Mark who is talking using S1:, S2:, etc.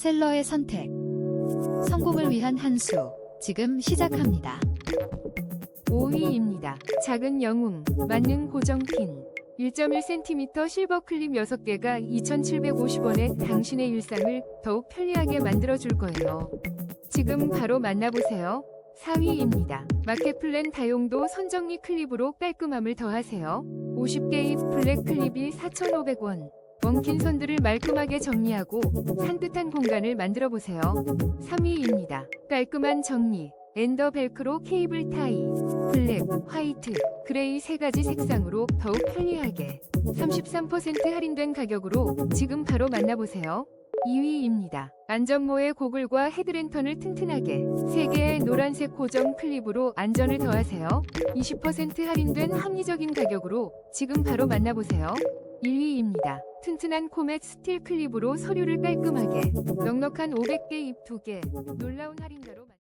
S1: 셀러의 선택. 성공을 위한 한 수. 지금 시작합니다.
S2: 5위입니다. 작은 영웅, 만능 고정핀. 1.1cm 실버 클립 6개가 2,750원에 당신의 일상을 더욱 편리하게 만들어줄 거예요. 지금 바로 만나보세요. 4위입니다. 마켓플랜 다용도 선정리 클립으로 깔끔함을 더하세요. 50개의 블랙 클립이 4,500원. 엉킨 선들을 말끔하게 정리하고 산뜻한 공간을 만들어 보세요. 3위입니다. 깔끔한 정리. 엔더 벨크로 케이블 타이. 블랙, 화이트, 그레이 세 가지 색상으로 더욱 편리하게 33% 할인된 가격으로 지금 바로 만나보세요. 2위입니다. 안전모의 고글과 헤드랜턴을 튼튼하게 3개의 노란색 고정 클립으로 안전을 더하세요. 20% 할인된 합리적인 가격으로 지금 바로 만나보세요. 1위입니다. 튼튼한 코멧 스틸 클립으로 서류를 깔끔하게 넉넉한 500개 잎 2개 놀라운 할인가로 만